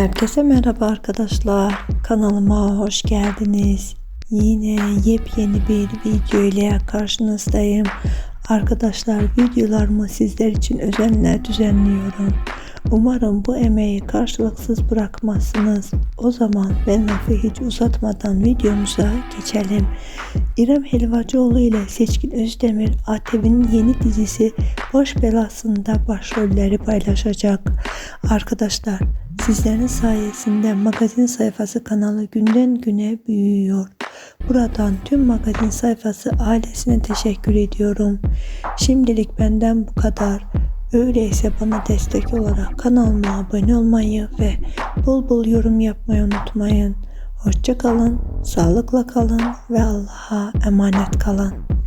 Herkese merhaba arkadaşlar. Kanalıma hoş geldiniz. Yine yepyeni bir video ile karşınızdayım. Arkadaşlar videolarımı sizler için özenle düzenliyorum. Umarım bu emeği karşılıksız bırakmazsınız. O zaman ben lafı hiç uzatmadan videomuza geçelim. İrem Helvacıoğlu ile Seçkin Özdemir ATV'nin yeni dizisi Boş Belası'nda başrolleri paylaşacak. Arkadaşlar sizlerin sayesinde magazin sayfası kanalı günden güne büyüyor. Buradan tüm magazin sayfası ailesine teşekkür ediyorum. Şimdilik benden bu kadar. Öyleyse bana destek olarak kanalıma abone olmayı ve bol bol yorum yapmayı unutmayın. Hoşça kalın, sağlıkla kalın ve Allah'a emanet kalın.